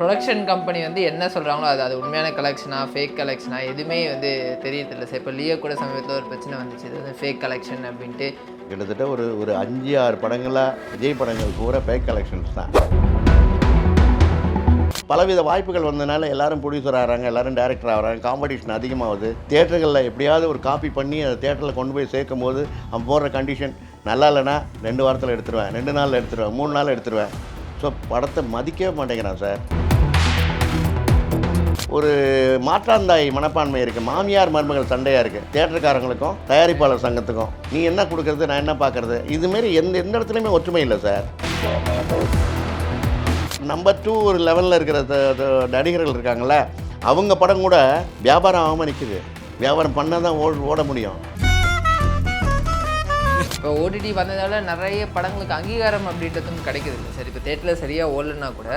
Production company வந்து என்ன சொல்கிறாங்களோ அது அது உண்மையான கலெக்ஷனா ஃபேக் கலெக்ஷனா எதுவுமே வந்து தெரியறதில்ல சார். இப்போ லியோ கூட சமீபத்தில் ஒரு பிரச்சனை வந்துச்சு. இது வந்து ஃபேக் கலெக்ஷன் அப்படின்ட்டு. கிட்டத்தட்ட ஒரு ஒரு அஞ்சு ஆறு படங்களாக விஜய் படங்கள் பூரா ஃபேக் கலெக்ஷன்ஸ் தான். பலவித வாய்ப்புகள் வந்தனால எல்லாரும் ப்ரொடியூசர் ஆகிறாங்க எல்லாரும் டேரக்டர் ஆகிறாங்க காம்படிஷன் அதிகமாகுது. தேட்டர்களில் எப்படியாவது ஒரு காப்பி பண்ணி அதை தேட்டரில் கொண்டு போய் சேர்க்கும் போது அவன் போடுற கண்டிஷன் நல்லா இல்லைன்னா ரெண்டு வாரத்தில் எடுத்துருவேன் ரெண்டு நாளில் எடுத்துருவேன் மூணு நாள் எடுத்துருவேன். ஸோ படத்தை மதிக்கவே மாட்டேங்கிறான் சார். ஒரு மாற்றாந்தாய் மனப்பான்மை இருக்குது மாமியார் மருமகள் சண்டையாக இருக்குது தேட்டருக்காரங்களுக்கும் தயாரிப்பாளர் சங்கத்துக்கும் நீ என்ன கொடுக்கறது நான் என்ன பார்க்கறது? இதுமாரி எந்த எந்த இடத்துலையுமே ஒற்றுமை இல்லை சார். நம்பர் டூ ஒரு லெவலில் இருக்கிற நடிகர்கள் இருக்காங்கள அவங்க படம் கூட வியாபாரம் ஆகாமல் நிற்குது வியாபாரம் பண்ணால் தான் ஓட ஓட முடியும். இப்போ ஓடிடி வந்ததால் நிறைய படங்களுக்கு அங்கீகாரம் அப்படின்றதும் கிடைக்குது இல்லை சார். இப்போ தேட்டரில் சரியாக ஓடலன்னா கூட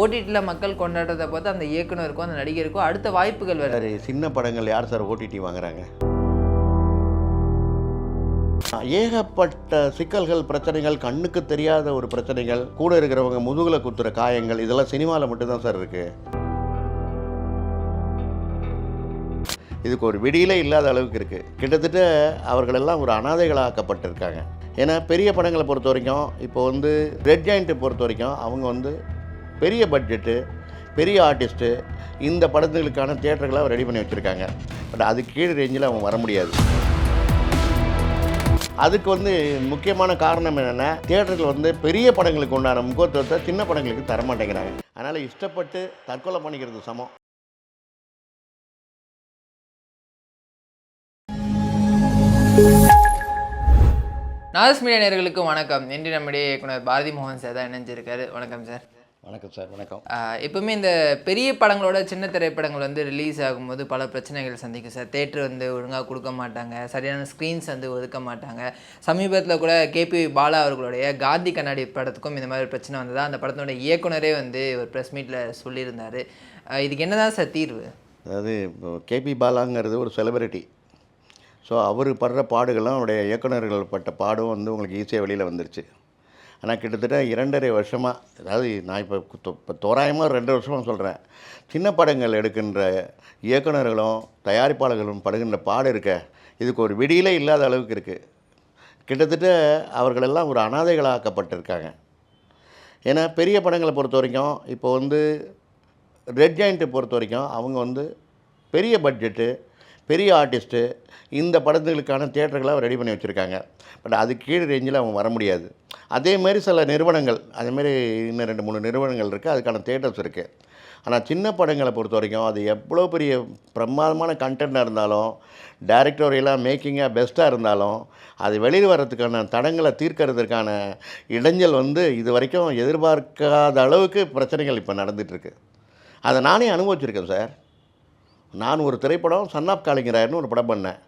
ஓடிடியில் மக்கள் கொண்டாடுறதை பார்த்து அந்த இயக்குனருக்கும் அந்த நடிகருக்கும் அடுத்த வாய்ப்புகள் வேற. சின்ன படங்கள் யார் சார் ஓடிடி வாங்குறாங்க? ஏகப்பட்ட சிக்கல்கள் பிரச்சனைகள் கண்ணுக்கு தெரியாத ஒரு பிரச்சனைகள் கூட இருக்கிறவங்க முதுகில் குத்துற காயங்கள் இதெல்லாம் சினிமாவில் மட்டும்தான் சார் இருக்கு. இதுக்கு ஒரு விடியிலே இல்லாத அளவுக்கு இருக்குது கிட்டத்தட்ட அவர்களெல்லாம் ஒரு அனாதைகளாக்கப்பட்டிருக்காங்க. ஏன்னா பெரிய படங்களை பொறுத்த வரைக்கும் இப்போ வந்து ரெட் ஜாயிண்ட்டை பொறுத்த வரைக்கும் அவங்க வந்து பெரிய பட்ஜெட்டு பெரிய ஆர்டிஸ்ட்டு இந்த படத்துகளுக்கான தியேட்டர்களை ரெடி பண்ணி வச்சுருக்காங்க. பட் அது கீழ் ரேஞ்சில் அவங்க வர முடியாது. அதுக்கு வந்து முக்கியமான காரணம் என்னென்னா தேட்டர்கள் வந்து பெரிய படங்களுக்கு உண்டான முக்கியத்துவத்தை சின்ன படங்களுக்கு தர மாட்டேங்கிறாங்க. அதனால் இஷ்டப்பட்டு தற்கொலை பண்ணிக்கிறது சமம். நாதஸ் மீடியா வணக்கம். இன்று நம்முடைய இயக்குனர் பாரதி மோகன் சார் தான் இணைஞ்சிருக்காரு. வணக்கம் சார். வணக்கம் சார் வணக்கம். எப்பவுமே இந்த பெரிய படங்களோட சின்ன திரைப்படங்கள் வந்து ரிலீஸ் ஆகும்போது பல பிரச்சனைகள் சந்திக்கும் சார். தேட்டர் வந்து ஒழுங்காக கொடுக்க மாட்டாங்க சரியான ஸ்க்ரீன்ஸ் வந்து ஒதுக்க மாட்டாங்க. சமீபத்தில் கூட கேபி பாலா அவர்களுடைய காந்தி கண்ணாடி படத்துக்கும் இந்த மாதிரி பிரச்சனை வந்ததா அந்த படத்தோட இயக்குனரே வந்து ஒரு ப்ரெஸ் மீட்டில் சொல்லியிருந்தாரு. இதுக்கு என்னதான் சார் தீர்வு? அதாவது கேபி பாலாங்கிறது ஒரு செலிபிரிட்டி ஸோ அவர் படுற பாடுகளும் அவருடைய இயக்குனர்கள் பட்ட பாடும் வந்து உங்களுக்கு ஈஸியாக வெளியில் வந்துருச்சு. ஆனால் கிட்டத்தட்ட இரண்டரை வருஷமாக அதாவது நான் இப்போ இப்போ தோராயமாக ரெண்டு வருஷமாக சொல்கிறேன் சின்ன படங்கள் எடுக்கின்ற இயக்குனர்களும் தயாரிப்பாளர்களும் படுகின்ற பாடு இருக்க இதுக்கு ஒரு விடியிலே இல்லாத அளவுக்கு இருக்குது கிட்டத்தட்ட அவர்களெல்லாம் ஒரு அனாதைகளாக்கப்பட்டிருக்காங்க. ஏன்னா பெரிய படங்களை பொறுத்த வரைக்கும் இப்போ வந்து ரெட் ஜாயிண்ட்டை பொறுத்த வரைக்கும் அவங்க வந்து பெரிய பட்ஜெட்டு பெரிய ஆர்டிஸ்ட்டு இந்த படத்துகளுக்கான தியேட்டர்களை ரெடி பண்ணி வச்சுருக்காங்க. பட் அது கீழ் ரேஞ்சில் அவங்க வர முடியாது. அதே மாதிரி சில நிறுவனங்கள் அதேமாரி இன்னும் ரெண்டு மூணு நிறுவனங்கள் இருக்குது. அதுக்கான தேட்டர்ஸ் இருக்குது. ஆனால் சின்ன படங்களை பொறுத்த வரைக்கும் அது எவ்வளோ பெரிய பிரமாதமான கண்டென்ட்டாக இருந்தாலும் டைரக்டோரியெல்லாம் மேக்கிங்காக பெஸ்ட்டாக இருந்தாலும் அது வெளியில் வர்றதுக்கான தடங்களை தீர்க்கறதுக்கான இடைஞ்சல் வந்து இது வரைக்கும் எதிர்பார்க்காத அளவுக்கு பிரச்சனைகள் இப்போ நடந்துகிட்ருக்கு அதை நானே அனுபவிச்சிருக்கேன் சார். நான் ஒரு திரைப்படம் சன் ஆஃப் காளிங்கராயர்னு ஒரு படம் பண்ணேன்.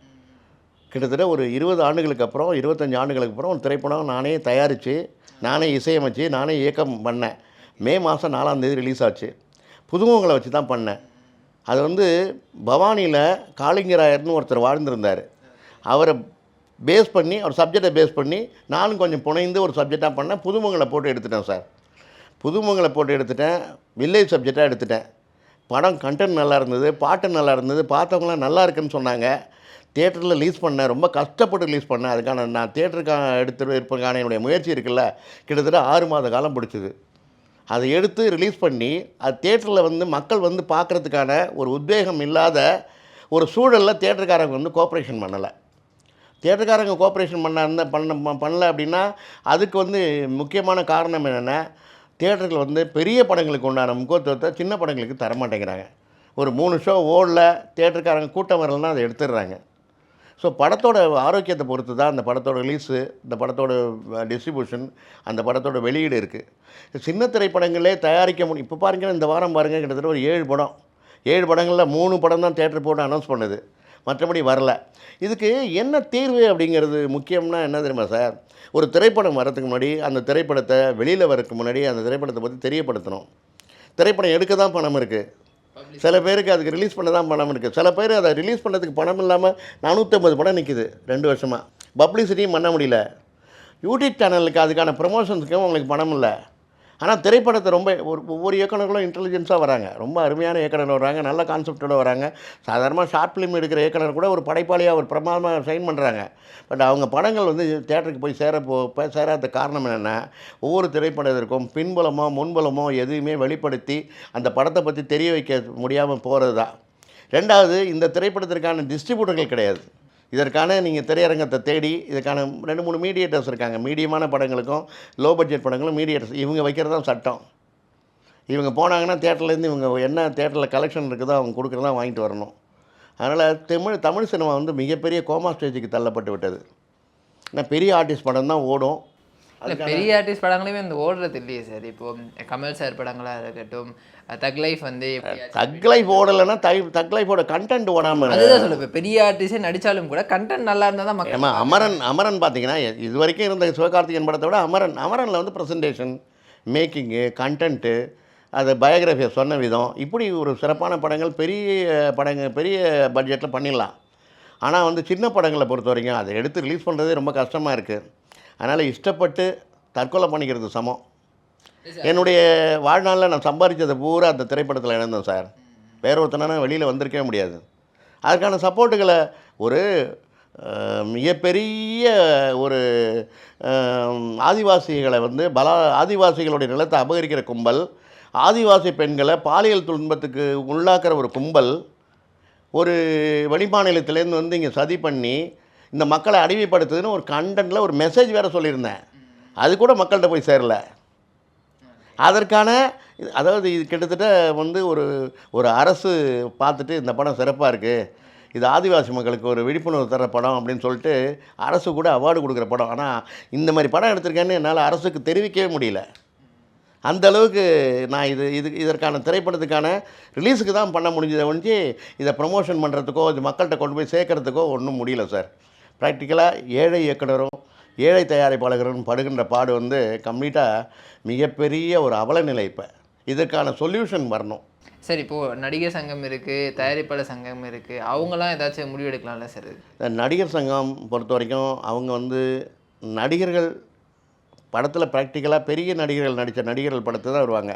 கிட்டத்தட்ட ஒரு இருபது ஆண்டுகளுக்கு அப்புறம் இருபத்தஞ்சி ஆண்டுகளுக்கு அப்புறம் ஒரு திரைப்படம் நானே தயாரித்து நானே இசையமைச்சு நானே இயக்கம் பண்ணேன். மே மாதம் நாலாம் தேதி ரிலீஸ் ஆச்சு. புதுமுகங்களை வச்சு தான் பண்ணேன். அது வந்து பவானியில் காளிங்கராயர்னு ஒருத்தர் வாழ்ந்திருந்தார். அவரை பேஸ் பண்ணி ஒரு சப்ஜெக்டை பேஸ் பண்ணி நானும் கொஞ்சம் புனைந்து ஒரு சப்ஜெக்டாக பண்ணேன். புதுமுகங்களை போட்டு எடுத்துட்டேன் சார். புதுமுகங்களை போட்டு எடுத்துட்டேன். வில்லேஜ் சப்ஜெக்டாக எடுத்துட்டேன். படம் கண்டென்ட் நல்லா இருந்தது பாட்டு நல்லா இருந்தது பார்த்தவங்களாம் நல்லா இருக்குன்னு சொன்னாங்க. தேட்டரில் ரிலீஸ் பண்ணேன் ரொம்ப கஷ்டப்பட்டு ரிலீஸ் பண்ணேன். அதுக்கான நான் தேட்டருக்கான எடுத்து இருப்பதுக்கான என்னுடைய முயற்சி இருக்குல்ல கிட்டத்தட்ட ஆறு மாத காலம் பிடிச்சிது. அதை எடுத்து ரிலீஸ் பண்ணி அது தேட்டரில் வந்து மக்கள் வந்து பார்க்குறதுக்கான ஒரு உத்வேகம் இல்லாத ஒரு சூழலில் தேட்டருக்காரங்க வந்து கோஆப்ரேஷன் பண்ணலை. தேட்டருக்காரங்க கோஆப்ரேஷன் பண்ண இருந்தால் பண்ண பண்ணல அப்படின்னா அதுக்கு வந்து முக்கியமான காரணம் என்னென்னா தேட்டரில் வந்து பெரிய படங்களுக்கு உண்டான முக்கியத்துவத்தை சின்ன படங்களுக்கு தர மாட்டேங்கிறாங்க ஒரு மூணு ஷோ ஓடல தேட்டருக்காரங்க கூட்டம் வரலன்னா அதை எடுத்துடுறாங்க. ஸோ படத்தோட ஆரோக்கியத்தை பொறுத்து தான் அந்த படத்தோட ரிலீஸு இந்த படத்தோட டிஸ்ட்ரிபியூஷன் அந்த படத்தோட வெளியீடு இருக்குது சின்ன திரைப்படங்களே தயாரிக்க முடியும். இப்போ பாருங்கள் இந்த வாரம் பாருங்கள் கிட்டத்தட்ட ஒரு ஏழு படம். ஏழு படங்களில் மூணு படம் தான் தேட்டர் போட்டு அனௌன்ஸ் பண்ணுது. மற்றபடி வரல. இதுக்கு என்ன தீர்வு அப்படிங்கிறது முக்கியம்னா என்ன தெரியுமா சார்? ஒரு திரைப்படம் வரதுக்கு முன்னாடி அந்த திரைப்படத்தை வெளியில் வரதுக்கு முன்னாடி அந்த திரைப்படத்தை பற்றி தெரியப்படுத்தணும். திரைப்படம் எடுக்க தான் பணம் இருக்குது சில பேருக்கு அதுக்கு ரிலீஸ் பண்ண தான் பணம் இருக்குது சில பேர் அதை ரிலீஸ் பண்ணுறதுக்கு பணம் இல்லாமல் நானூற்றம்பது படம் நிற்கிது ரெண்டு வருஷமாக பப்ளிசிட்டியும் பண்ண முடியல. யூடியூப் சேனலுக்கு அதுக்கான ப்ரமோஷன்ஸுக்கும் உங்களுக்கு பணம் இல்லை. ஆனால் திரைப்படத்தை ரொம்ப ஒரு ஒவ்வொரு இயக்குநர்களும் இன்டெலிஜென்ஸாக வராங்க. ரொம்ப அருமையான இயக்குனர் வராங்க நல்ல கான்செப்டோட வராங்க. சாதாரணமாக ஷார்ட் ஃபிலிம் எடுக்கிற இயக்குனர் கூட ஒரு படைப்பாளியாக ஒரு பிரமாதமாக சைன் பண்ணுறாங்க பட் அவங்க படங்கள் வந்து தேட்டருக்கு போய் சேர போ சேராத காரணம் என்னென்னா ஒவ்வொரு திரைப்படத்திற்கும் பின்புலமோ முன்புலமோ எதுவுமே வெளிப்படுத்தி அந்த படத்தை பற்றி தெரிய வைக்க முடியாமல் போகிறது தான் ரெண்டாவது இந்த திரைப்படத்திற்கான டிஸ்ட்ரிபியூட்டர்கள் கிடையாது. இதற்கான நீங்கள் திரையரங்கத்தை தேடி இதுக்கான ரெண்டு மூணு மீடியேட்டர்ஸ் இருக்காங்க. மீடியமான படங்களுக்கும் லோ பட்ஜெட் படங்களும் மீடியேட்டர்ஸ் இவங்க வைக்கிறது தான் சட்டம். இவங்க போனாங்கன்னா தேட்டர்லேருந்து இவங்க என்ன தேட்டரில் கலெக்ஷன் இருக்குதோ அவங்க கொடுக்குறதா வாங்கிட்டு வரணும். அதனால் தமிழ் தமிழ் சினிமா வந்து மிகப்பெரிய கோமா ஸ்டேஜுக்கு தள்ளப்பட்டு விட்டது. ஏன்னா பெரிய ஆர்டிஸ்ட் படம் தான் ஓடும். இல்லை பெரிய ஆர்டிஸ்ட் படங்களுமே இந்த ஓடுறது இல்லையே சார் இப்போ கமல் சார் படங்களாக இருக்கட்டும் தக் லைஃப் வந்து தக் லைஃப் ஓடலைன்னா தை தக் லைஃபோட கண்டென்ட் ஓடாமல் அதுதான் சொல்ல இப்போ பெரிய ஆர்டிஸ்டே நடிச்சாலும் கூட கண்டென்ட் நல்லா இருந்தால் தான் மக்கள் அமரன் அமரன் பார்த்தீங்கன்னா இது வரைக்கும் இருந்த சிவகார்த்திகேயன் படத்தை விட அமரன் அமரனில் வந்து ப்ரெசன்டேஷன் மேக்கிங்கு கண்டென்ட்டு அது பயோகிராஃபியை சொன்ன விதம். இப்படி ஒரு சிறப்பான படங்கள் பெரிய படங்கள் பெரிய பட்ஜெட்டில் பண்ணிடலாம். ஆனால் வந்து சின்ன படங்களை பொறுத்த வரைக்கும் அதை எடுத்து ரிலீஸ் பண்ணுறதே ரொம்ப கஷ்டமாக இருக்குது அதனால் இஷ்டப்பட்டு தற்கொலை பண்ணிக்கிறது சமம். என்னுடைய வாழ்நாளில் நான் சம்பாதிச்சதை பூரா அந்த திரைப்படத்தில் இழந்தேன் சார் வேற ஒருத்தனா வெளியில் வந்திருக்கவே முடியாது. அதுக்கான சப்போர்ட்டுகளை ஒரு மிகப்பெரிய ஒரு ஆதிவாசிகளை வந்து பல ஆதிவாசிகளுடைய நிலத்தை அபகரிக்கிற கும்பல் ஆதிவாசி பெண்களை பாலியல் துன்பத்துக்கு உள்ளாக்குற ஒரு கும்பல் ஒரு வெளிமாநிலத்திலேருந்து வந்து இங்கே சதி பண்ணி இந்த மக்களை அடிமைப்படுத்துதுன்னு ஒரு கண்டென்ட்டில் ஒரு மெசேஜ் வேறு சொல்லியிருந்தேன். அது கூட மக்கள்கிட்ட போய் சேரல. அதற்கான அதாவது இது கிட்டத்தட்ட வந்து ஒரு ஒரு அரசு பார்த்துட்டு இந்த படம் சிறப்பாக இருக்குது இது ஆதிவாசி மக்களுக்கு ஒரு விழிப்புணர்வு தர படம் அப்படின்னு சொல்லிட்டு அரசு கூட அவார்டு கொடுக்குற படம். ஆனால் இந்த மாதிரி படம் எடுத்திருக்கேன்னு என்னால் அரசுக்கு தெரிவிக்கவே முடியல. அந்த அளவுக்கு நான் இது இது இதற்கான திரைப்படத்துக்கான ரிலீஸுக்கு தான் பண்ண முடிஞ்சதை ஒழிஞ்சு இதை ப்ரமோஷன் பண்ணுறதுக்கோ இது மக்கள்கிட்ட கொண்டு போய் சேர்க்கறதுக்கோ ஒன்றும் முடியல சார் ப்ராக்டிக்கலாக ஏழை இயக்குனரும் ஏழை தயாரிப்பாளர்களும் படுகின்ற பாடு வந்து கம்ப்ளீட்டாக மிகப்பெரிய ஒரு அவலநிலை இப்போ. இதற்கான சொல்யூஷன் வரணும். சார் இப்போ நடிகர் சங்கம் இருக்கு தயாரிப்பாளர் சங்கம் இருக்கு அவங்களாம் ஏதாச்சும் முடிவு எடுக்கலாம்ல சார் நடிகர் சங்கம் பொறுத்த வரைக்கும் அவங்க வந்து நடிகர்கள் படத்தில் ப்ராக்டிக்கலாக பெரிய நடிகர்கள் நடித்த நடிகர்கள் படத்தை தான் வருவாங்க.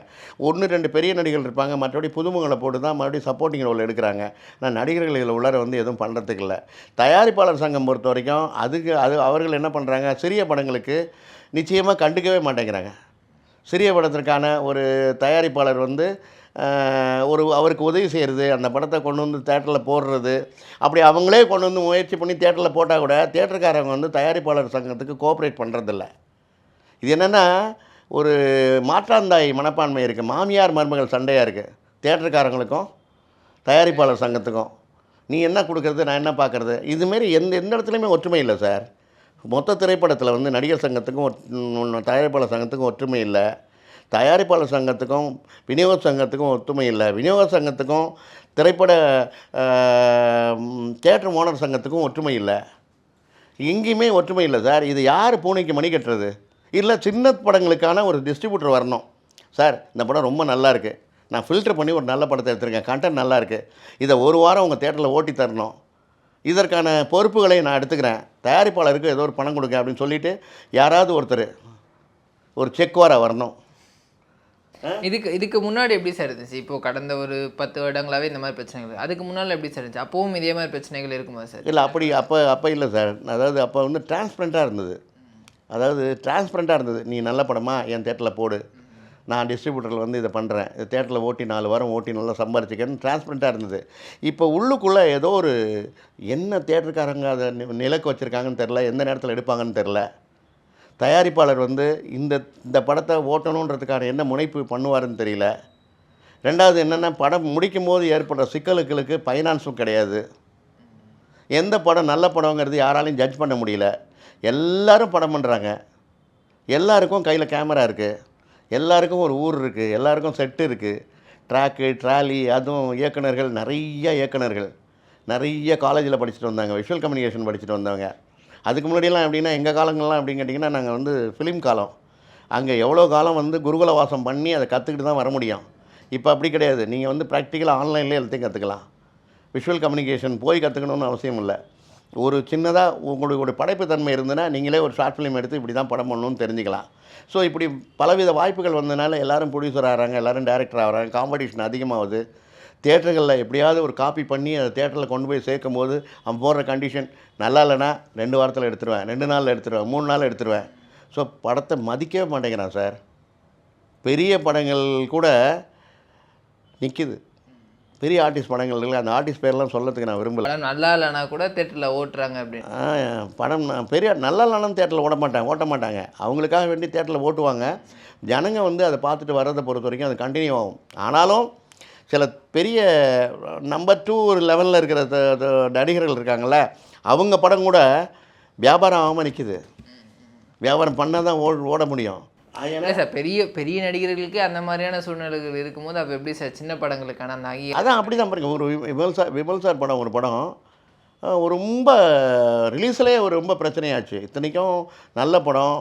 ஒன்று ரெண்டு பெரிய நடிகர்கள் இருப்பாங்க. மற்றபடி புதுமுகங்களை போட்டு தான் மறுபடியும் சப்போர்ட்டிங் ரோல் எடுக்கிறாங்க. ஆனால் நடிகர்கள் இதில் உள்ளார வந்து எதுவும் பண்ணுறதுக்கு இல்லை. தயாரிப்பாளர் சங்கம் பொறுத்த வரைக்கும் அதுக்கு அது அவர்கள் என்ன பண்ணுறாங்க சிறிய படங்களுக்கு நிச்சயமாக கண்டுக்கவே மாட்டேங்கிறாங்க. சிறிய படத்திற்கான ஒரு தயாரிப்பாளர் வந்து ஒரு அவருக்கு உதவி செய்கிறது அந்த படத்தை கொண்டு வந்து தேட்டரில் போடுறது அப்படி அவங்களே கொண்டு வந்து முயற்சி பண்ணி தேட்டரில் போட்டால் கூட தேட்டருக்காரங்க வந்து தயாரிப்பாளர் சங்கத்துக்கு கோஆப்ரேட் பண்ணுறதில்ல இது என்னென்னா ஒரு மாற்றாந்தாய் மனப்பான்மை இருக்குது மாமியார் மருமகள் சண்டையாக இருக்குது தேட்டருக்காரங்களுக்கும் தயாரிப்பாளர் சங்கத்துக்கும். நீ என்ன கொடுக்குறது நான் என்ன பார்க்குறது? இதுமாரி எந்த எந்த இடத்துலையுமே ஒற்றுமை இல்லை சார். மொத்த திரைப்படத்தில் வந்து நடிகர் சங்கத்துக்கும் தயாரிப்பாளர் சங்கத்துக்கும் ஒற்றுமை இல்லை. தயாரிப்பாளர் சங்கத்துக்கும் விநியோக சங்கத்துக்கும் ஒற்றுமை இல்லை. விநியோக சங்கத்துக்கும் திரைப்பட தேட்டர் ஓனர் சங்கத்துக்கும் ஒற்றுமை இல்லை. எங்கேயுமே ஒற்றுமை இல்லை சார். இது யார் பூனைக்கு மணி கட்டுறது? இல்லை சின்ன படங்களுக்கான ஒரு டிஸ்ட்ரிபியூட்டர் வரணும். சார் இந்த படம் ரொம்ப நல்லா இருக்குது நான் ஃபில்டர் பண்ணி ஒரு நல்ல படத்தை எடுத்திருக்கேன். கண்டென்ட் நல்லா இருக்குது இதை ஒரு வாரம் உங்கள் தேட்டரில் ஓட்டி தரணும். இதற்கான பொறுப்புகளை நான் எடுத்துக்கிறேன். தயாரிப்பாளருக்கு ஏதோ ஒரு பணம் கொடுங்க அப்படின்னு சொல்லிவிட்டு யாராவது ஒருத்தர் ஒரு செக் வர வரணும். இதுக்கு இதுக்கு முன்னாடி எப்படி சார் இருந்துச்சு? இப்போ கடந்த ஒரு பத்து வருடங்களாவே இந்த மாதிரி பிரச்சனைகள் அதுக்கு முன்னால் எப்படி சார் இருந்துச்சு? அப்பவும் இதே மாதிரி பிரச்சனைகள் இருக்குமா சார்? இல்லை அப்படி அப்போ அப்போ இல்லை சார். அதாவது அப்போ வந்து டிரான்ஸ்பரண்ட்டாக இருந்தது. அதாவது டிரான்ஸ்பரண்ட்டாக இருந்தது. நீ நல்ல படமா என் தேட்டரில் போடு. நான் டிஸ்ட்ரிபியூட்டரில் வந்து இதை பண்ணுறேன் இது தேட்டரில் ஓட்டி நாலு வாரம் ஓட்டி நல்லா சம்பாரிச்சிக்கன்னு டிரான்ஸ்பரண்ட்டாக இருந்தது. இப்போ உள்ளுக்குள்ளே ஏதோ ஒரு என்ன தேட்டருக்காரங்க அதை நி- நிலக்கு வச்சுருக்காங்கன்னு தெரில எந்த நேரத்தில் எடுப்பாங்கன்னு தெரில தயாரிப்பாளர் வந்து இந்த இந்த படத்தை ஓட்டணுன்றதுக்கான என்ன முனைப்பு பண்ணுவாருன்னு தெரியல. ரெண்டாவது என்னென்னா படம் முடிக்கும் போது ஏற்படுற சிக்கலுக்களுக்கு ஃபைனான்ஸும் கிடையாது. எந்த படம் நல்ல படங்கிறது யாராலையும் ஜட்ஜ் பண்ண முடியல. எல்லோரும் படம் பண்ணுறாங்க எல்லாருக்கும் கையில் கேமரா இருக்குது எல்லாருக்கும் ஒரு ஊர் இருக்குது எல்லாருக்கும் செட்டு இருக்குது ட்ராக்கு ட்ராலி அதுவும் இயக்குனர்கள் நிறைய இயக்குனர்கள் நிறைய காலேஜில் படிச்சுட்டு வந்தாங்க. விஷுவல் கம்யூனிகேஷன் படிச்சுட்டு வந்தவங்க. அதுக்கு முன்னாடியெல்லாம் எப்படின்னா எங்கள் காலங்கள்லாம் அப்படின்னு கேட்டிங்கன்னா நாங்கள் வந்து ஃபிலிம் காலம். அங்கே எவ்வளோ காலம் வந்து குருகுல வாசம் பண்ணி அதை கற்றுக்கிட்டு தான் வர முடியும். இப்போ அப்படி கிடையாது. நீங்கள் வந்து ப்ராக்டிக்கலாக ஆன்லைன்லேயே எல்லாத்தையும் கற்றுக்கலாம் விஷுவல் கம்யூனிகேஷன் போய் கற்றுக்கணும்னு அவசியம் இல்லை. ஒரு சின்னதாக உங்களுக்கு ஒரு படைப்பு தன்மை இருந்ததுன்னா நீங்களே ஒரு ஷார்ட் ஃபிலிம் எடுத்து இப்படி தான் படம் பண்ணணும்னு தெரிஞ்சுக்கலாம். ஸோ இப்படி பலவித வாய்ப்புகள் வந்ததுனால எல்லாரும் ப்ரொடியூசர் ஆகிறாங்க எல்லோரும் டேரக்டர் ஆகிறாங்க காம்படிஷன் அதிகமாகுது. தேட்டர்களில் எப்படியாவது ஒரு காப்பி பண்ணி அதை தேட்டரில் கொண்டு போய் சேர்க்கும் போது அவன் போடுற கண்டிஷன் நல்லா இல்லைன்னா ரெண்டு வாரத்தில் எடுத்துருவேன் ரெண்டு நாளில் எடுத்துருவேன் மூணு நாள் எடுத்துருவேன். ஸோ படத்தை மதிக்கவே மாட்டேங்கிறான் சார். பெரிய படங்கள் கூட நிற்கிது பெரிய ஆர்டிஸ்ட் படங்கள் இருக்குல்ல அந்த ஆர்டிஸ்ட் பேர்லாம் சொல்லத்துக்கு நான் விரும்பல. படம் நல்லா இல்லைனா கூட தேட்டரில் ஓட்டுறாங்க அப்படின்னு. படம் பெரிய நல்ல நாளும் தேட்டரில் ஓட மாட்டாங்க ஓட்ட மாட்டாங்க. அவங்களுக்காக வேண்டி தேட்டரில் ஓட்டுவாங்க. ஜனங்க வந்து அதை பார்த்துட்டு வர்றதை பொறுத்த வரைக்கும் அது கண்டினியூ ஆகும். ஆனாலும் சில பெரிய நம்பர் டூ ஒரு லெவலில் இருக்கிற நடிகர்கள் இருக்காங்கள்ல அவங்க படம் கூட வியாபாரம் ஆகாமல் நிற்கிது வியாபாரம் பண்ணால் தான் ஓ ஓட முடியும். இல்லை சார் பெரிய பெரிய நடிகர்களுக்கு அந்த மாதிரியான சூழ்நிலைகள் இருக்கும்போது அப்போ எப்படி சார் சின்ன படங்களுக்கான அந்த அங்கீகாரம் அதான் அப்படி தான் பாருங்க ஒரு விமல் சார் விமல் சார் படம் ஒரு படம். ரொம்ப ரிலீஸ்லேயே ஒரு ரொம்ப பிரச்சனையாச்சு. இத்தனைக்கும் நல்ல படம்.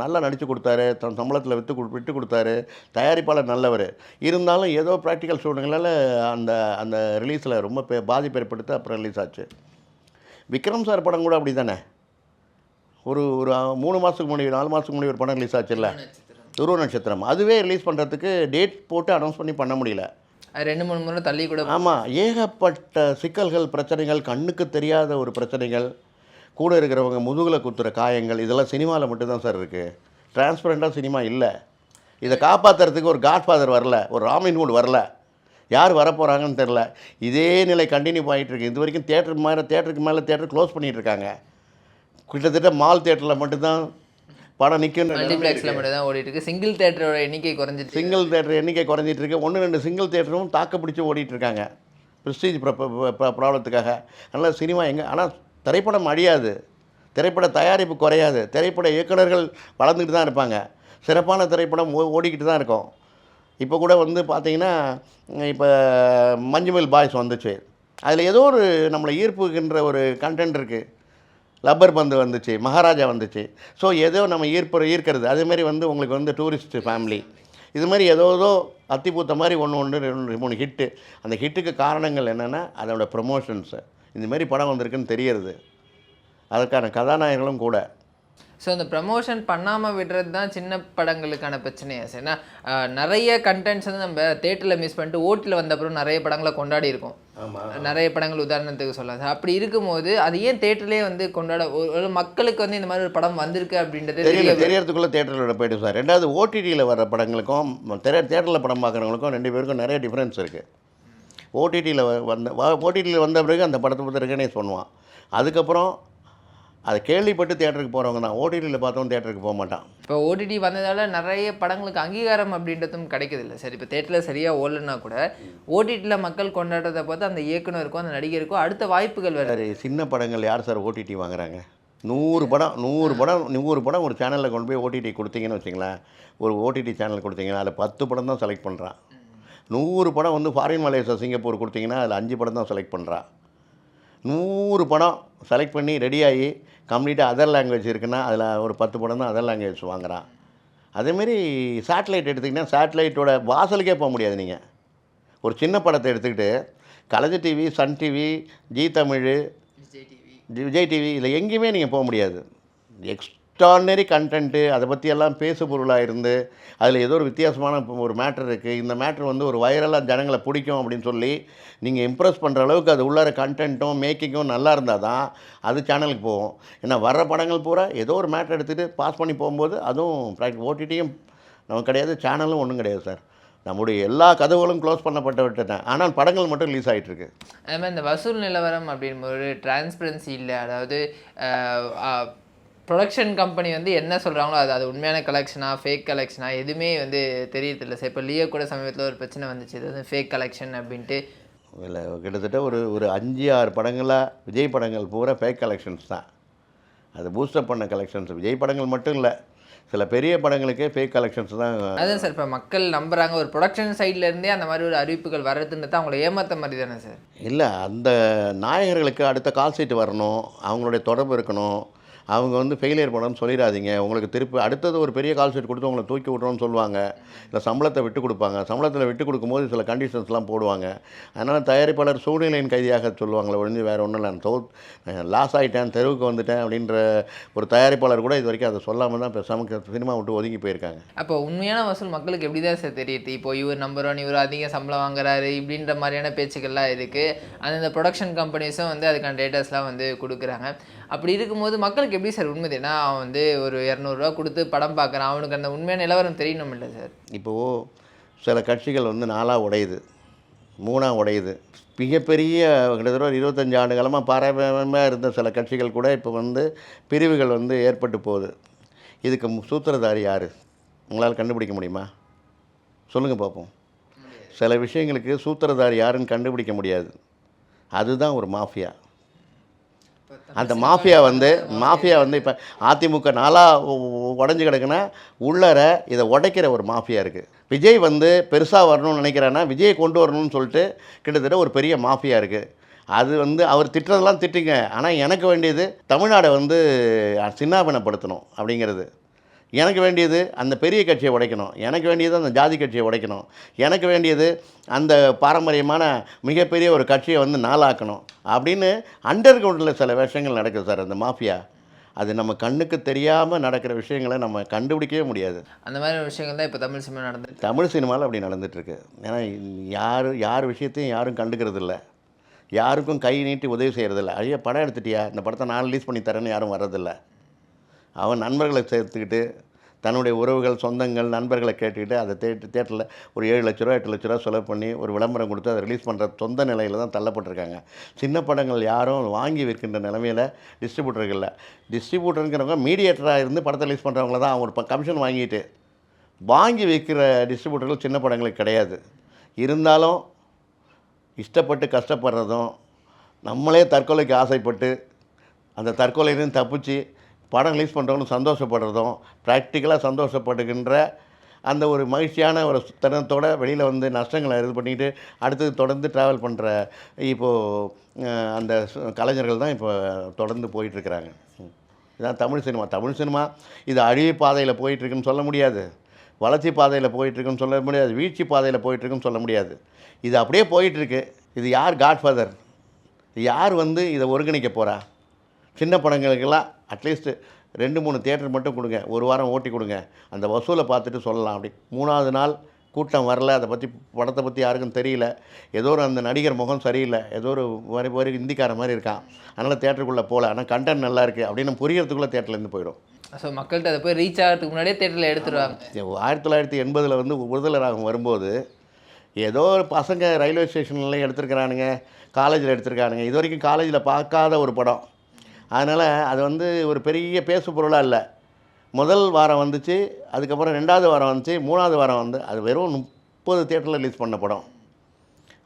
நல்லா நடித்து கொடுத்தாரு. தன் சம்பளத்தில் விற்று கொடு விட்டு கொடுத்தாரு. தயாரிப்பாளர் நல்லவர். இருந்தாலும் ஏதோ ப்ராக்டிக்கல் சூழ்நிலையால் அந்த அந்த ரிலீஸில் ரொம்ப பாதிப்பு ஏற்படுத்தி அப்புறம் ரிலீஸ் ஆச்சு. விக்ரம் சார் படம் கூட அப்படி தானே ஒரு ஒரு மூணு மாதத்துக்கு முன்னாடி நாலு மாதத்துக்கு முன்னாடி ஒரு படம் ரிலீஸ் ஆச்சுல்ல? துருவ நட்சத்திரம். அதுவே ரிலீஸ் பண்ணுறதுக்கு டேட் போட்டு அனௌன்ஸ் பண்ணி பண்ண முடியல. அது ரெண்டு மூணு முறை தள்ளி கூட ஆமாம் ஏகப்பட்ட சிக்கல்கள் பிரச்சனைகள் கண்ணுக்கு தெரியாத ஒரு பிரச்சனைகள் கூட இருக்கிறவங்க முதுகில் குத்துற காயங்கள் இதெல்லாம் சினிமாவில் மட்டும்தான் சார் இருக்குது டிரான்ஸ்பரண்ட்டாக சினிமா இல்லை. இதை காப்பாற்றுறதுக்கு ஒரு காட்ஃபாதர் வரல. ஒரு ராமின்ஹுட் வரல. யார் வரப்போகிறாங்கன்னு தெரில இதே நிலை கண்டினியூ ஆகிட்டு இருக்கு. இது வரைக்கும் தேட்டருக்கு மேலே தேட்டருக்கு மேலே தேட்டர் க்ளோஸ் பண்ணிகிட்டு இருக்காங்க. கிட்டத்தட்ட மால் தேட்டரில் மட்டும்தான் படம் நிற்கும் மல்டிப்ளெக்ஸில் மட்டும் தான் ஓடிட்டு இருக்கு சிங்கிள் தேட்டரோட எண்ணிக்கை குறைஞ்சிட்டு சிங்கிள் தேட்டர் எண்ணிக்கை குறைஞ்சிட்டு இருக்கு. ஒன்று ரெண்டு சிங்கிள் தேட்டரும் தாக்கு பிடிச்சி ஓடிட்டு இருக்காங்க. ப்ரெஸ்டீஜ் ப்ராப்ளத்துக்காக. அதனால் சினிமா எங்கே ஆனால் திரைப்படம் அழியாது. திரைப்பட தயாரிப்பு குறையாது. திரைப்பட இயக்குனர்கள் வளர்ந்துக்கிட்டு தான் இருப்பாங்க. சிறப்பான திரைப்படம் ஓ ஓடிக்கிட்டு தான் இருக்கும். இப்போ கூட வந்து பார்த்தீங்கன்னா இப்போ மஞ்சுமெல் பாய்ஸ் வந்துச்சு. அதில் ஏதோ ஒரு நம்மளை ஈர்ப்புகின்ற ஒரு கண்டென்ட் இருக்குது லப்பர் பந்து வந்துச்சு மகாராஜா வந்துச்சு. ஸோ ஏதோ நம்ம ஈர்ப்பு ஈர்க்கிறது. அதேமாரி வந்து உங்களுக்கு வந்து டூரிஸ்ட் ஃபேமிலி இது மாதிரி ஏதோ ஏதோ அத்திப்பூத்த மாதிரி ஒன்று ஒன்று ரெண்டு மூணு ஹிட்டு அந்த ஹிட்டுக்கு காரணங்கள் என்னென்னா அதோடய ப்ரொமோஷன்ஸு இந்தமாரி படம் வந்திருக்குன்னு தெரியறது. அதற்கான கதாநாயகர்களும் கூட. ஸோ இந்த ப்ரமோஷன் பண்ணாமல் விடுறது தான் சின்ன படங்களுக்கான பிரச்சனையா சார்? ஏன்னா நிறைய கண்டென்ட்ஸ் வந்து நம்ம தேட்டரில் மிஸ் பண்ணிட்டு ஓட்டில் வந்த அப்புறம் நிறைய படங்களை கொண்டாடி இருக்கோம். நிறைய படங்கள் உதாரணத்துக்கு சொல்லலாம். சார் அப்படி இருக்கும்போது அது ஏன் தேட்டர்லேயே வந்து கொண்டாட ஒரு- மக்களுக்கு வந்து இந்த மாதிரி ஒரு படம் வந்திருக்கு அப்படின்றது தெரியல தெரிய தெரியறதுக்குள்ளே தேட்டரில் போய்ட்டு சார். ரெண்டாவது ஓடிடியில் வர படங்களுக்கும் தேட்டரில் படம் பார்க்குறவங்களுக்கும் ரெண்டு பேருக்கும் நிறைய டிஃப்ரென்ஸ் இருக்குது ஓடிடியில் வந்த ஓடிடியில் வந்த பிறகு அந்த படத்தை பற்றி ரெகனைஸ் பண்ணுவான் அதுக்கப்புறம் அதை கேள்விப்பட்டு தேட்டருக்கு போகிறவங்க தான். ஓடிடியில் பார்த்தவங்க தேட்டருக்கு போக மாட்டான். இப்போ ஓடிடி வந்ததால நிறைய படங்களுக்கு அங்கீகாரம் அப்படின்றதும் கிடைக்குது இல்லை சரி இப்போ தேட்டரில் சரியாக ஓடலன்னா கூட ஓடிடியில் மக்கள் கொண்டாடுறதை பார்த்து அந்த இயக்குனருக்கும் அந்த நடிகருக்கும் அடுத்த வாய்ப்புகள் சார் சின்ன படங்கள் யார் சார் ஓடிடி வாங்குறாங்க? நூறு படம் நூறு படம் நூறு படம் ஒரு சேனலில் கொண்டு போய் ஓடிடி கொடுத்தீங்கன்னு வச்சுங்களேன் ஒரு ஓடிடி சேனல் கொடுத்தீங்கன்னா அதில் பத்து படம் தான் செலக்ட் பண்ணுறான் நூறு படம் வந்து ஃபாரின் மலேசியா சிங்கப்பூர் கொடுத்தீங்கன்னா அதில் அஞ்சு படம் தான் செலக்ட் பண்ணுறான் நூறு படம் செலக்ட் பண்ணி ரெடியாகி கம்ப்ளீட்டாக அதர் லாங்குவேஜ் இருக்குன்னா அதில் ஒரு பத்து படம் தான் அதர் லாங்குவேஜ் வாங்குறான். அதேமாரி சேட்டலைட் எடுத்திங்கன்னா சேட்டலைட்டோட வாசலுக்கே போக முடியாது நீங்கள் ஒரு சின்ன படத்தை எடுத்துக்கிட்டு Kalaignar TV Sun TV Zee Tamil Vijay TV Zee- Vijay TV இதில் எங்கேயுமே நீங்கள் போக முடியாது. எக்ஸ்ட்ரானரி கண்டென்ட்டு அதை பற்றியெல்லாம் பேசு பொருளாக இருந்து அதில் ஏதோ ஒரு வித்தியாசமான ஒரு மேட்ரு இருக்குது இந்த மேட்ரு வந்து ஒரு வைரலாக ஜனங்களை பிடிக்கும் அப்படின்னு சொல்லி நீங்கள் இம்ப்ரெஸ் பண்ணுற அளவுக்கு அது உள்ளார கண்டென்ட்டும் மேக்கிங்கும் நல்லா இருந்தால் தான் அது சேனலுக்கு போகும். ஏன்னா வர்ற படங்கள் பூரா ஏதோ ஒரு மேட்ரு எடுத்துகிட்டு பாஸ் பண்ணி போகும்போது அதுவும் ப்ராக்டிக் ஓடிடியும் நமக்கு கிடையாது சேனலும் ஒன்றும் கிடையாது சார். நம்முடைய எல்லா கதவுகளும் க்ளோஸ் பண்ணப்பட்டு விட்டுட்டேன் ஆனால் படங்கள் மட்டும் ரிலீஸ் ஆகிட்டு இருக்கு அதே மாதிரி இந்த வசூல் நிலவரம் அப்படின்போது டிரான்ஸ்பரன்சி இல்லை. அதாவது ப்ரொடக்ஷன் கம்பெனி வந்து என்ன சொல்கிறாங்களோ அது அது உண்மையான கலெக்ஷனா ஃபேக் கலெக்ஷனா எதுவுமே வந்து தெரியறதில்ல. சார் இப்போ லியோ கூட சமீபத்தில் ஒரு பிரச்சனை வந்துச்சு. இது வந்து ஃபேக் கலெக்ஷன் அப்படின்ட்டு. இல்லை கிட்டத்தட்ட ஒரு ஒரு அஞ்சு ஆறு படங்களாக விஜய் படங்கள் பூரா ஃபேக் கலெக்ஷன்ஸ் தான். அது பூஸ்டப் பண்ண கலெக்ஷன்ஸ் விஜய் படங்கள் மட்டும் இல்லை சில பெரிய படங்களுக்கே ஃபேக் கலெக்ஷன்ஸ் தான். அதான் சார் இப்போ மக்கள் நம்புறாங்க. ஒரு ப்ரொடக்ஷன் சைட்லேருந்தே அந்த மாதிரி ஒரு அறிவிப்புகள் வர்றதுன்றது அவங்கள ஏமாத்த மாதிரி தானே சார்? இல்லை அந்த நாயகர்களுக்கு அடுத்த கால் சீட்டு வரணும். அவங்களுடைய தொடர்பு இருக்கணும். அவங்க வந்து ஃபெயிலியர் பண்ணணும்னு சொல்லிடாதீங்க. உங்களுக்கு திருப்பி அடுத்தது ஒரு பெரிய கால் ஷீட் கொடுத்து உங்களை தூக்கி விட்றோம்னு சொல்லுவாங்க. இல்லை சம்பளத்தை விட்டு கொடுப்பாங்க. சம்பளத்தில் விட்டு கொடுக்கும்போது சில கண்டிஷன்ஸ்லாம் போடுவாங்க. அதனால் தயாரிப்பாளர் சூழ்நிலையின் கைதியாக சொல்லுவாங்களே ஒழிஞ்சு வேறு ஒன்றும் இல்லை. தோ லாஸ் ஆகிட்டேன் தெருவுக்கு வந்துட்டேன் அப்படின்ற ஒரு தயாரிப்பாளர் கூட இது வரைக்கும் அதை சொல்லாமல் தான் பேசாமல் சினிமா விட்டு ஒதுங்கி போயிருக்காங்க. அப்போ உண்மையான வசூல் மக்களுக்கு எப்படி தான் சார் தெரியுது? இப்போ இவர் நம்பர் ஒன் இவர் அதிக சம்பளம் வாங்குறாரு இப்படின்ற மாதிரியான பேச்சுக்கள்லாம் இருக்குது அந்தந்த ப்ரொடக்ஷன் கம்பெனிஸும் வந்து அதுக்கான டேட்டாஸ்லாம் வந்து கொடுக்குறாங்க. அப்படி இருக்கும்போது மக்களுக்கு எப்படி சார் உண்மை தெரியும்னா அவன் வந்து ஒரு இரநூறுவா கொடுத்து படம் பார்க்குறான். அவனுக்கு அந்த உண்மையான நிலவரம் தெரியணும் இல்லை சார். இப்போது சில கட்சிகள் வந்து நாலாக உடையுது மூணாக உடையுது. மிகப்பெரிய கிட்டத்தட்ட ஒரு இருபத்தஞ்சு ஆண்டு காலமாக பாரம்பரியமாக இருந்த சில கட்சிகள் கூட இப்போ வந்து பிரிவுகள் வந்து ஏற்பட்டு போகுது. இதுக்கு சூத்திரதாரி யார்? உங்களால் கண்டுபிடிக்க முடியுமா? சொல்லுங்கள் பார்ப்போம். சில விஷயங்களுக்கு சூத்திரதாரி யாருன்னு கண்டுபிடிக்க முடியாது. அதுதான் ஒரு மாஃபியா. அந்த மாஃபியா வந்து மாஃபியா வந்து இப்போ அதிமுக நாளாக உடஞ்சி கிடக்குன்னா உள்ளர இதை உடைக்கிற ஒரு மாஃபியா இருக்குது விஜய் வந்து பெருசாக வரணும்னு நினைக்கிறான்னா விஜயை கொண்டு வரணும்னு சொல்லிட்டு கிட்டத்தட்ட ஒரு பெரிய மாஃபியா இருக்குது அது வந்து அவர் திட்டுறதெல்லாம் திட்டுங்க. ஆனால் எனக்கு வேண்டியது தமிழ்நாடை வந்து சின்னாபினப்படுத்தணும் அப்படிங்கிறது. எனக்கு வேண்டியது அந்த பெரிய கட்சியை உடைக்கணும். எனக்கு வேண்டியது அந்த ஜாதி கட்சியை உடைக்கணும். எனக்கு வேண்டியது அந்த பாரம்பரியமான மிகப்பெரிய ஒரு கட்சியை வந்து நாளாக்கணும். அப்படின்னு அண்டர் கிரவுண்டில் சில விஷயங்கள் நடக்குது சார் அந்த மாஃபியா. அது நம்ம கண்ணுக்கு தெரியாமல் நடக்கிற விஷயங்களை நம்ம கண்டுபிடிக்கவே முடியாது. அந்த மாதிரி விஷயங்கள் தான் இப்போ தமிழ் சினிமா நடந்துட்டு தமிழ் சினிமாவில் அப்படி நடந்துகிட்ருக்கு ஏன்னா யார் யார் விஷயத்தையும் யாரும் கண்டுக்கிறது இல்ல. யாருக்கும் கை நீட்டி உதவி செய்கிறதில்ல ஐயா படம் எடுத்துட்டியா? இந்த படத்தை நான் ரிலீஸ் பண்ணி தரேன்னு யாரும் வர்றதில்ல அவன் நண்பர்களை சேர்த்துக்கிட்டு தன்னுடைய உறவுகள் சொந்தங்கள் நண்பர்களை கேட்டுக்கிட்டு அதை தேட்டு தேட்டரில் ஒரு ஏழு லட்ச ரூபா எட்டு லட்ச ரூபா செலவு பண்ணி ஒரு விளம்பரம் கொடுத்து அதை ரிலீஸ் பண்ணுற சொந்த நிலையில் தான் தள்ளப்பட்டிருக்காங்க. சின்ன படங்கள் யாரும் வாங்கி விற்கின்ற நிலமையில் டிஸ்ட்ரிபியூட்டர்கள் இல்லை. டிஸ்ட்ரிபியூட்டருங்கிறவங்க மீடியேட்டராக இருந்து படத்தை ரிலீஸ் பண்ணுறவங்கள தான் அவங்க ஒரு கமிஷன் வாங்கிட்டு வாங்கி விற்கிற டிஸ்ட்ரிபியூட்டர்கள் சின்ன படங்களுக்கு கிடையாது. இருந்தாலும் இஷ்டப்பட்டு கஷ்டப்படுறதும் நம்மளே தற்கொலைக்கு ஆசைப்பட்டு அந்த தற்கொலையிலேருந்து தப்பிச்சு படம் ரிலீஸ் பண்ணுறவங்களும் சந்தோஷப்படுறதும் ப்ராக்டிக்கலாக சந்தோஷப்படுகின்ற அந்த ஒரு மகிழ்ச்சியான ஒரு தருணத்தோடு வெளியில் வந்து நஷ்டங்களை இது பண்ணிக்கிட்டு அடுத்தது தொடர்ந்து ட்ராவல் பண்ணுற இப்போது அந்த கலைஞர்கள் தான் இப்போ தொடர்ந்து போயிட்டுருக்கிறாங்க. இதான் தமிழ் சினிமா. தமிழ் சினிமா இது அழிவு பாதையில் போயிட்டுருக்குன்னு சொல்ல முடியாது. வளர்ச்சி பாதையில் போயிட்டுருக்குன்னு சொல்ல முடியாது. வீழ்ச்சி பாதையில் போயிட்டுருக்குன்னு சொல்ல முடியாது. இது அப்படியே போயிட்டுருக்கு. இது யார் காட்ஃபாதர் யார் வந்து இதை ஒருங்கிணைக்க போகிறா சின்ன படங்களுக்கெல்லாம் அட்லீஸ்ட் ரெண்டு மூணு தியேட்டர் மட்டும் கொடுங்க. ஒரு வாரம் ஓட்டி கொடுங்க. அந்த வசூலை பார்த்துட்டு சொல்லலாம். அப்படி மூணாவது நாள் கூட்டம் வரல. அதை பற்றி படத்தை பற்றி யாருக்கும் தெரியல. ஏதோ ஒரு அந்த நடிகர் முகம் சரியில்லை. ஏதோ ஒரு வரி வரி ஹிந்திக்கார மாதிரி இருக்கான். அதனால் தேட்டருக்குள்ளே போகல. ஆனால் கண்டென்ட் நல்லா இருக்குது அப்படின்னு புரியறதுக்குள்ளே தேட்டர்லேருந்து போயிடும். ஸோ மக்கள்கிட்ட அதை போய் ரீச் ஆகிறதுக்கு முன்னாடியே தேட்டரில் எடுத்துருவாங்க. ஆயிரத்தி தொள்ளாயிரத்தி எண்பதில் வந்து விடுதலை ராகம் வரும்போது ஏதோ ஒரு பசங்க ரயில்வே ஸ்டேஷன்ல எடுத்திருக்கிறானுங்க. காலேஜில் எடுத்திருக்கானுங்க. இது வரைக்கும் காலேஜில் பார்க்காத ஒரு படம். அதனால் அது வந்து ஒரு பெரிய பேசு பொருளாக இல்லை. முதல் வாரம் வந்துச்சு அதுக்கப்புறம் ரெண்டாவது வாரம் வந்துச்சு மூணாவது வாரம் வந்து அது வெறும் முப்பது தேட்டரில் ரிலீஸ் பண்ண படம்.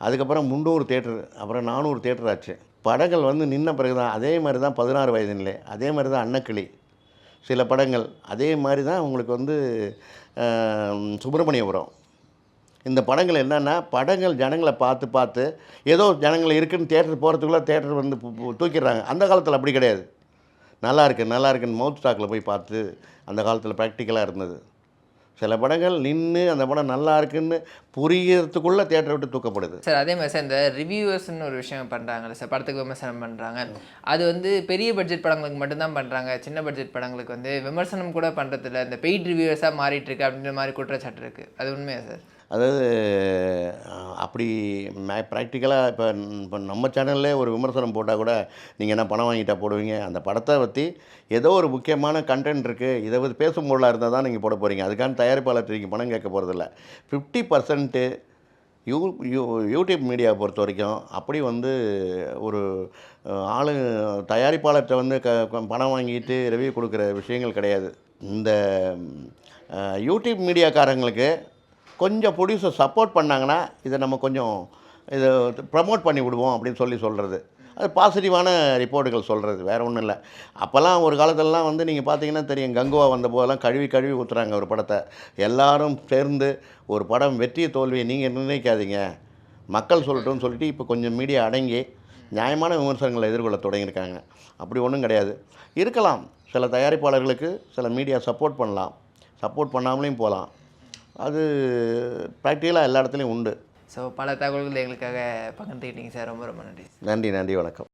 அதுக்கப்புறம் முந்நூறு தேட்டர் அப்புறம் நானூறு தேட்டர் ஆச்சு. படங்கள் வந்து நின்ன பிறகு தான் அதே மாதிரி தான் பதினாறு வயதினிலே அதே மாதிரி தான் அன்னக்கிளி. சில படங்கள் அதே மாதிரி தான் உங்களுக்கு வந்து சுப்பிரமணியபுரம் இந்த படங்கள் என்னென்னா படங்கள் ஜனங்களை பார்த்து பார்த்து ஏதோ ஜனங்கள் இருக்குன்னு தேட்டர் போகிறதுக்குள்ளே தேட்டர் வந்து தூக்கிடுறாங்க. அந்த காலத்தில் அப்படி கிடையாது. நல்லா இருக்கு நல்லா இருக்குன்னு மவுத் ஸ்டாக்கில் போய் பார்த்து அந்த காலத்தில் ப்ராக்டிக்கலாக இருந்தது. சில படங்கள் நின்று அந்த படம் நல்லா இருக்குன்னு புரியறதுக்குள்ளே தேட்டரை விட்டு தூக்கப்படுது. சார் அதே மாதிரி சார் இந்த ரிவ்யூவர்ஸ்னு ஒரு விஷயம் பண்ணுறாங்கல்ல சார் படத்துக்கு விமர்சனம் பண்ணுறாங்க அது வந்து பெரிய பட்ஜெட் படங்களுக்கு மட்டும்தான் பண்ணுறாங்க சின்ன பட்ஜெட் படங்களுக்கு வந்து விமர்சனம் கூட பண்ணுறதில்ல இந்த பெய்ட் ரிவ்யூவர்ஸாக மாறிட்டு இருக்கு அப்படின்ற மாதிரி குற்றச்சாட்டு இருக்குது அது உண்மையா சார்? அதாவது அப்படி மே ப்ராக்டிக்கலாக இப்போ இப்போ நம்ம சேனல்லே ஒரு விமர்சனம் போட்டால் கூட நீங்கள் என்ன பணம் வாங்கிட்டா போடுவீங்க? அந்த படத்தை பற்றி ஏதோ ஒரு முக்கியமான கண்டென்ட் இருக்குது இதை பற்றி பேசும் பொருளாக இருந்தால் தான் நீங்கள் போட போகிறீங்க அதுக்கான தயாரிப்பாளர் நீங்கள் பணம் கேட்க போகிறதில்ல fifty percent you you YouTube மீடியாவை பொறுத்த வரைக்கும் அப்படி வந்து ஒரு ஆளு தயாரிப்பாளர்கிட்ட வந்து க பணம் வாங்கிட்டு ரிவ்யூ கொடுக்குற விஷயங்கள் கிடையாது. இந்த யூடியூப் மீடியாக்காரங்களுக்கு கொஞ்சம் ப்ரொடியூசர் சப்போர்ட் பண்ணாங்கன்னா இதை நம்ம கொஞ்சம் இதை ப்ரமோட் பண்ணி விடுவோம் அப்படின்னு சொல்லி சொல்கிறது அது பாசிட்டிவான ரிப்போர்ட்டுகள் சொல்கிறது வேறு ஒன்றும் இல்லை. அப்போல்லாம் ஒரு காலத்துலலாம் வந்து நீங்கள் பார்த்தீங்கன்னா தெரியும் கங்குவா வந்த போதெல்லாம் கழுவி கழுவி ஊற்றுறாங்க ஒரு படத்தை. எல்லாரும் சேர்ந்து ஒரு படம் வெற்றிய தோல்வியை நீங்கள் நிர்ணயிக்காதீங்க மக்கள் சொல்லட்டும்னு சொல்லிட்டு இப்போ கொஞ்சம் மீடியா அடங்கி நியாயமான விமர்சனங்களை எதிர்கொள்ள தொடங்கியிருக்காங்க. அப்படி ஒன்றும் கிடையாது. இருக்கலாம். சில தயாரிப்பாளர்களுக்கு சில மீடியா சப்போர்ட் பண்ணலாம். சப்போர்ட் பண்ணாமலையும் போகலாம். அது ப்ராக்டிக்கலாக எல்லா இடத்துலையும் உண்டு. ஸோ பல தகவல்கள் எங்களுக்காக பகிர்ந்துக்கிட்டீங்க சார். ரொம்ப ரொம்ப நன்றி. நன்றி நன்றி வணக்கம்.